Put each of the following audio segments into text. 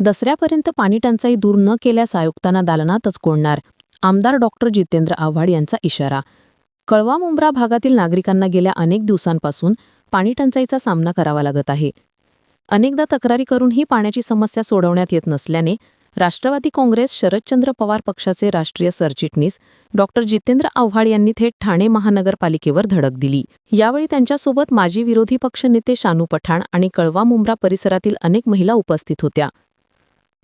दसऱ्यापर्यंत पाणी टंचाई दूर न केल्यास आयुक्तांना दालनातच कोणणार आमदार डॉक्टर जितेंद्र आव्हाड यांचा इशारा. कळवा मुंब्रा भागातील नागरिकांना गेल्या अनेक दिवसांपासून पाणी टंचाईचा सामना करावा लागत आहे. अनेकदा तक्रारी करूनही पाण्याची समस्या सोडवण्यात येत नसल्याने राष्ट्रवादी काँग्रेस शरदचंद्र पवार पक्षाचे राष्ट्रीय सरचिटणीस डॉक्टर जितेंद्र आव्हाड यांनी थेट ठाणे महानगरपालिकेवर धडक दिली. यावेळी त्यांच्यासोबत माजी विरोधी पक्षनेते शानू पठाण आणि कळवा मुंब्रा परिसरातील अनेक महिला उपस्थित होत्या.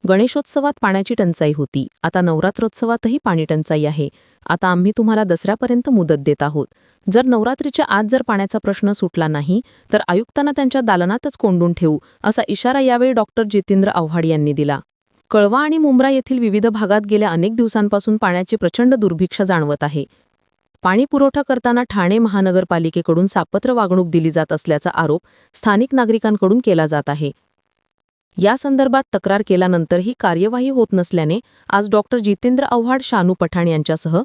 गणेशोत्सवात पाण्याची टंचाई होती. आता नवरात्रोत्सवातही पाणी टंचाई आहे. आता आम्ही तुम्हाला दसऱ्यापर्यंत मुदत देत आहोत. जर नवरात्रीच्या आज जर पाण्याचा प्रश्न सुटला नाही तर आयुक्तांना त्यांच्या दालनातच कोंडून ठेवू असा इशारा यावेळी डॉक्टर जितेंद्र आव्हाड यांनी दिला. कळवा आणि मुंब्रा येथील विविध भागात गेल्या अनेक दिवसांपासून पाण्याची प्रचंड दुर्भिक्ष जाणवत आहे. पाणी पुरवठा करताना ठाणे महानगरपालिकेकडून सापत्र वागणूक दिली जात असल्याचा आरोप स्थानिक नागरिकांकडून केला जात आहे. या संदर्भात तक्रार केल्यानंतरही कार्यवाही होत नसल्याने आज डॉक्टर जितेंद्र आव्हाड शानू पठाण यांच्यासह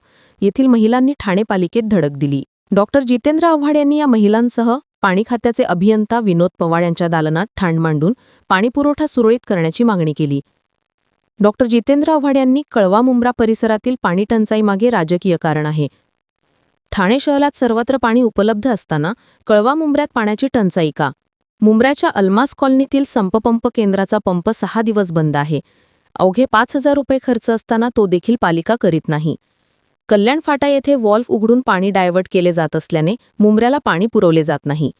येथील महिलांनी ठाणे पालिकेत धडक दिली. डॉक्टर जितेंद्र आव्हाड यांनी या महिलांसह पाणी खात्याचे अभियंता विनोद पवार यांच्या दालनात ठाण मांडून पाणीपुरवठा सुरळीत करण्याची मागणी केली. डॉक्टर जितेंद्र आव्हाड यांनी कळवा मुंब्रा परिसरातील पाणी टंचाईमागे राजकीय कारण आहे. ठाणे शहरात सर्वत्र पाणी उपलब्ध असताना कळवा मुंब्र्यात पाण्याची टंचाई का? मुंब्राच्या अल्मास कॉलनीतील संपपंप केंद्राचा पंप सहा दिवस बंद आहे. अवघे पाच हजार रुपये खर्च असताना तो देखील पालिका करीत नाही. कल्याण फाटा येथे वॉल्फ उघडून पाणी डायव्हर्ट केले जात असल्याने मुंब्र्याला पाणी पुरवले जात नाही.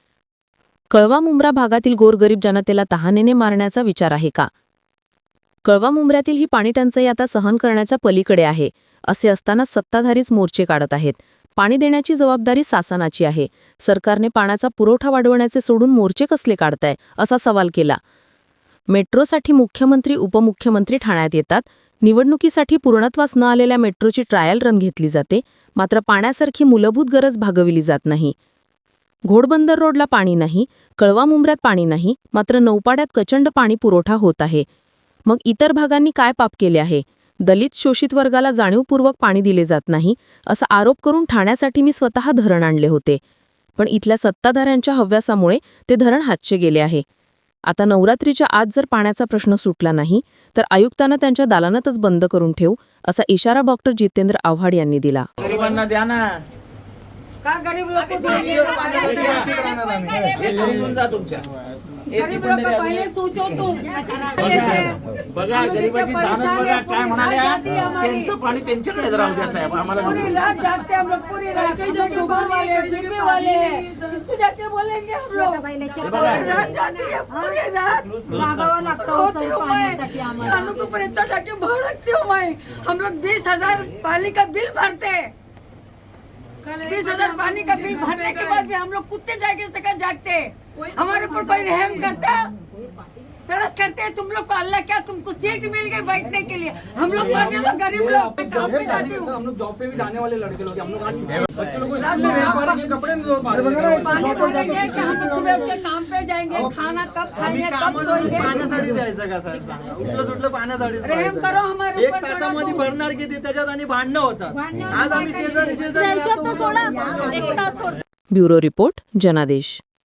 कळवा मुंब्रा भागातील गोरगरीब जनतेला तहानेने मारण्याचा विचार आहे का? कळवा मुंब्र्यातील ही पाणीटंचाई आता सहन करण्याच्या पलीकडे आहे असे असताना सत्ताधारीच मोर्चे काढत आहेत. पाणी देण्याची जबाबदारी शासनाची आहे. सरकारने पाण्याचा पुरवठा वाढवण्याचे सोडून मोर्चे कसले काढताय असा सवाल केला. मेट्रोसाठी मुख्यमंत्री उपमुख्यमंत्री ठाण्यात येतात. निवडणुकीसाठी पूर्णत्वास न आलेल्या मेट्रोची ट्रायल रन घेतली जाते. मात्र पाण्यासारखी मूलभूत गरज भागविली जात नाही. घोडबंदर रोडला पाणी नाही कळवा मुंब्र्यात पाणी नाही मात्र नौपाड्यात प्रचंड पाणी पुरवठा होत आहे. मग इतर भागांनी काय पाप केले आहे? दलित शोषित वर्गाला जाणीवपूर्वक पाणी दिले जात नाही असा आरोप करून ठाण्यासाठी मी स्वतः धरण आणले होते. पण इथल्या सत्ताधाऱ्यांच्या हव्यासामुळे ते धरण हातचे गेले आहे. आता नवरात्रीच्या आज जर पाण्याचा प्रश्न सुटला नाही तर आयुक्तांना त्यांच्या दालनातच बंद करून ठेवू असा इशारा डॉक्टर जितेंद्र आव्हाड यांनी दिला. गरिबांना द्या ना. का गरीब लोग को देंगे हे घेऊन जा तुमच्या. हे गरीब तिकडून लोग को द्या. पहले सोचो तुम बघा गरिबाची दानत बघा काय म्हणाल्या? त्यांचं पाणी त्यांच्याकडे राहू द्या साहेब. आम्हाला पूरी. रात जागते हम लोग पूरी रात. इधर शुगर वाले बीपी वाले इसको जाके बोलेंगे हम लोग पूरी रात जाती है? पूरी रात. जागावं लागतं हूँ पाण्यासाठी आम्हाला. शानू को पर्यंत जाके भड़कती हूँ मैं हम लोग बीस हजार पानी का बिल भरते. हैं बीस हजार पानी का बिल भरने के बाद भी हम लोग कुत्ते जाके सका जागते। हमारे ऊपर कोई रहम करता? तरस करते हैं तुम लोग को अल्लाह क्या तुमको सीट मिल गई बैठने के लिए। हम लोग मरने लोग गरीब लोग मैं काम पे जाती हूँ हम लोग जॉब पे भी जाने वाले लड़के लोग। हम लोग आज छुट्टी हैं। बच्चे लोग को काम भर के कपड़े नहीं धो पा रहे हैं। पानी भरेंगे कि हम लोग सुबह उठ के काम पे जाएंगे खाना कब खाएंगे कब सोएंगे? पाण्यासाठी द्यायचं का साहेब उठलं सुटलं पाण्यासाठी रहम करो हमारे एक तासामध्ये तुम। भरणार किती? त्याच्यात आणि भांडणं होतात. आज आम्ही शेजारी शेजारी. सोडा. तास सोडा. ब्युरो रिपोर्ट जनादेश.